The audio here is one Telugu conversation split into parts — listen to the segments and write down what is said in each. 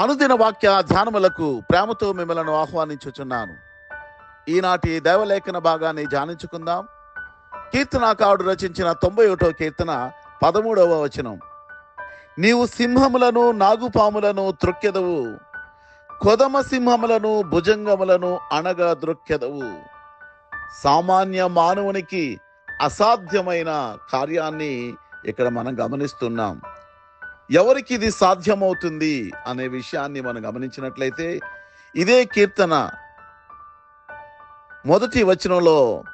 అనుదిన వాక్య ధ్యానములకు ప్రేమతో మిమ్మలను ఆహ్వానించుచున్నాను. ఈనాటి దేవలేఖన భాగాన్ని ధ్యానించుకుందాం. కీర్తనాకారుడు రచించిన తొంభై ఒకటో కీర్తన పదమూడవ వచనం. నీవు సింహములను నాగుపాములను త్రొక్కెదవు. కొదమ సింహములను భుజంగములను అనగా ద్రొక్కెదవు సామాన్య మానవునికి అసాధ్యమైన కార్యాన్ని ఇక్కడ మనం గమనిస్తున్నాం. ఎవరికి ఇది సాధ్యమవుతుంది అనే విషయాన్ని మనం గమనించినట్లయితే ఇదే కీర్తన మొదటి వచనంలో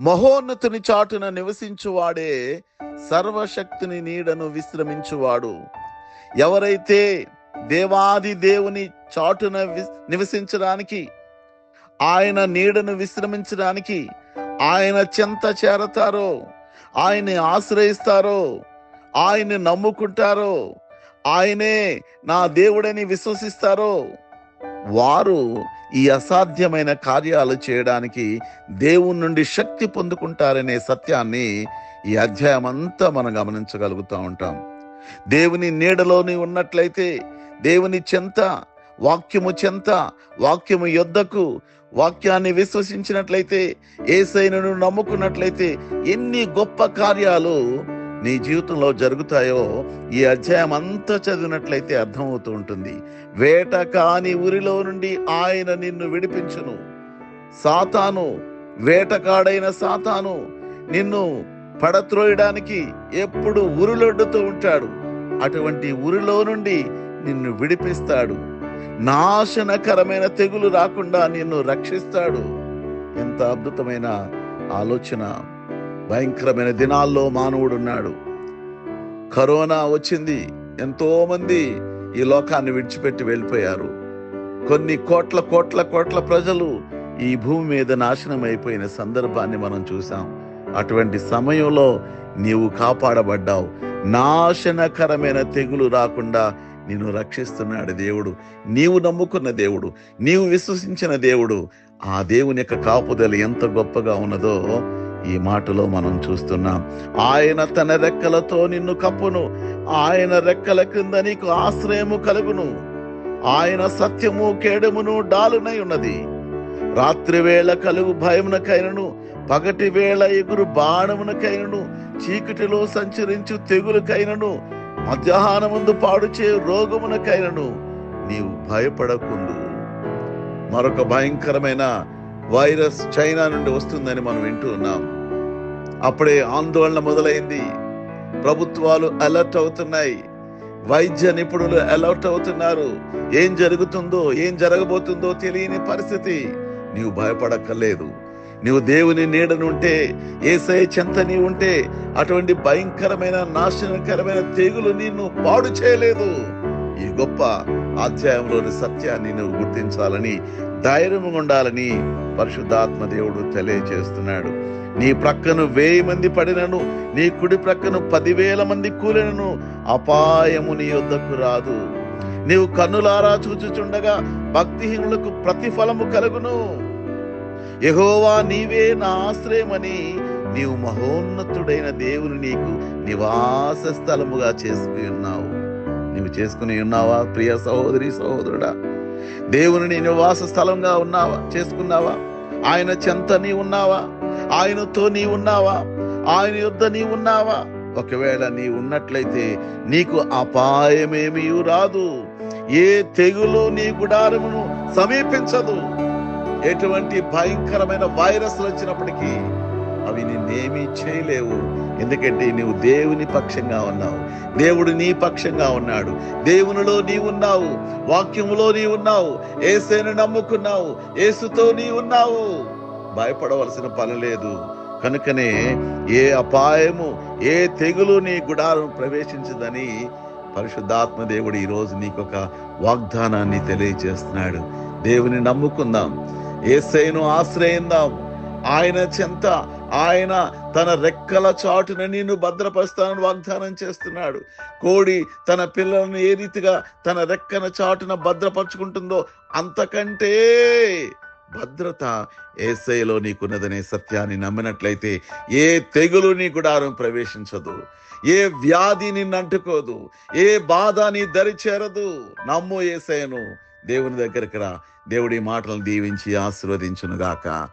మహోన్నతుని చాటున నివసించువాడే సర్వశక్తిని నీడను విశ్రమించువాడు. ఎవరైతే దేవాది దేవుని చాటున నివసించడానికి ఆయన నీడను విశ్రమించడానికి ఆయన చెంత చేరతారో ఆయన్ని ఆశ్రయిస్తారో ఆయన్ని నమ్ముకుంటారో ఆయనే నా దేవుడని విశ్వసిస్తారో వారు ఈ అసాధ్యమైన కార్యాలు చేయడానికి దేవుని నుండి శక్తి పొందుకుంటారనే సత్యాన్ని ఈ అధ్యాయం అంతా మనం గమనించగలుగుతూ ఉంటాం. దేవుని నీడలోని ఉన్నట్లయితే దేవుని చెంత వాక్యము చెంత వాక్యము యొద్దకు వాక్యాన్ని విశ్వసించినట్లయితే ఏసైనను నమ్ముకున్నట్లయితే ఎన్ని గొప్ప కార్యాలు నీ జీవితంలో జరుగుతాయో ఈ అధ్యాయం అంతా చదివినట్లయితే అర్థమవుతూ ఉంటుంది. వేట కాని ఊరిలో నుండి ఆయన నిన్ను విడిపించును. సాతాను వేటకాడైన సాతాను నిన్ను పడత్రోయడానికి ఎప్పుడు ఉరులొడ్డుతూ ఉంటాడు. అటువంటి ఉరిలో నుండి నిన్ను విడిపిస్తాడు. నాశనకరమైన తెగులు రాకుండా నిన్ను రక్షిస్తాడు. ఎంత అద్భుతమైన ఆలోచన. భయంకరమైన దినాల్లో మానవుడు ఉన్నాడు కరోనా వచ్చింది. ఎంతోమంది ఈ లోకాన్ని విడిచిపెట్టి వెళ్ళిపోయారు. కొన్ని కోట్ల కోట్ల కోట్ల ప్రజలు ఈ భూమి మీద నాశనం అయిపోయిన సందర్భాన్ని మనం చూసాం అటువంటి సమయంలో నీవు కాపాడబడ్డావు. నాశనకరమైన తెగులు రాకుండా నిన్ను రక్షిస్తున్నాడు దేవుడు. నీవు నమ్ముకున్న దేవుడు. నీవు విశ్వసించిన దేవుడు. ఆ దేవుని యొక్క కాపుదల ఎంత గొప్పగా ఉన్నదో ఈ మాటలో మనం చూస్తున్నాం ఆయన తన రెక్కలతో నిన్ను కప్పును. ఆయన రెక్కల క్రింద నీకు ఆశ్రయము కలుగును. ఆయన సత్యము కేడమును డాలునై ఉన్నది. రాత్రి వేళ కలుగు భయమునకైనను పగటి వేళ ఎగురు బాణమునకైనను చీకటిలో సంచరించు తెగులకైనను మధ్యాహ్నముందు పాడుచే రోగమునకైనను నీవు భయపడకుందు మరొక భయంకరమైన వైరస్ చైనా నుండి వస్తుందని మనం వింటూ ఉన్నాం. అప్పుడే ఆందోళన మొదలైంది. ప్రభుత్వాలు అలర్ట్ అవుతున్నాయి. వైద్య నిపుణులు అలర్ట్ అవుతున్నారు. ఏం జరుగుతుందో ఏం జరగబోతుందో తెలియని పరిస్థితి. నీవు భయపడక్కర్లేదు. నీవు దేవుని నీడనుంటే ఏసై చెంత నీ ఉంటే అటువంటి భయంకరమైన నాశనకరమైన తెగులు నిన్ను పాడు చేయలేదు. ఈ గొప్ప అధ్యాయంలోని సత్యాన్ని నువ్వు గుర్తించాలని ధైర్యం ఉండాలని పరిశుద్ధాత్మ దేవుడు తెలియచేస్తున్నాడు. నీ ప్రక్కను వేయి మంది పడినను నీ కుడి ప్రక్కను పదివేల మంది కూలినను అపాయము నీ యొద్దకు రాదు. నీవు కన్నులారా చూచుచుండగా భక్తిహీనులకు ప్రతిఫలము కలుగును. యహోవా నీవే నా ఆశ్రయమని నీవు మహోన్నతుడైన దేవుని నీకు నివాస స్థలముగా చేసుకుని ఉన్నావు. నీవు చేసుకుని ఉన్నావా? ప్రియ సహోదరి సహోదరుడా దేవుని నీ నివాస స్థలంగా ఉన్నావా? చేసుకున్నావా? ఆయన చెంత నీ ఉన్నావా? ఆయనతో నీ ఉన్నావా? ఆయన యుద్ధ నీ ఉన్నావా? ఒకవేళ నీ ఉన్నట్లయితే నీకు అపాయమేమీ రాదు. ఏ తెగులు నీ గుడారమును సమీపించదు. ఎటువంటి భయంకరమైన వైరస్లు వచ్చినప్పటికీ అవి నిన్నేమీ చేయలేవు. ఎందుకంటే నీవు దేవుని పక్షంగా ఉన్నావు. దేవుడు నీ పక్షంగా ఉన్నాడు. దేవునిలో నీ ఉన్నావు. వాక్యములో నీ ఉన్నావు. ఏసేను నమ్ముకున్నావు. ఏసుతో నీ ఉన్నావు. భయపడవలసిన పని లేదు. కనుకనే ఏ అపాయము ఏ తెగులు నీ గుడారం ప్రవేశించదని పరిశుద్ధాత్మ దేవుడు ఈరోజు నీకు నీకొక వాగ్దానాన్ని తెలియజేస్తున్నాడు. దేవుని నమ్ముకుందాం. ఏసైను ఆశ్రయిందాం. ఆయన చెంత ఆయన తన రెక్కల చాటున నిన్ను భద్రపరుస్తానని వాగ్దానం చేస్తున్నాడు. కోడి తన పిల్లలను ఏ రీతిగా తన రెక్కన చాటున భద్రపరుచుకుంటుందో అంతకంటే భద్రత ఏసైలో నీకున్నదనే సత్యాన్ని నమ్మినట్లయితే ఏ తెగులు నీ గుడారం ప్రవేశించదు. ఏ వ్యాధి నిన్ను అంటుకోదు. ఏ బాధ నీ దరి చేరదు. నమ్ము ఏసైను దేవుని దగ్గరికి రా. దేవుడి మాటలను దీవించి ఆశీర్వదించును గాక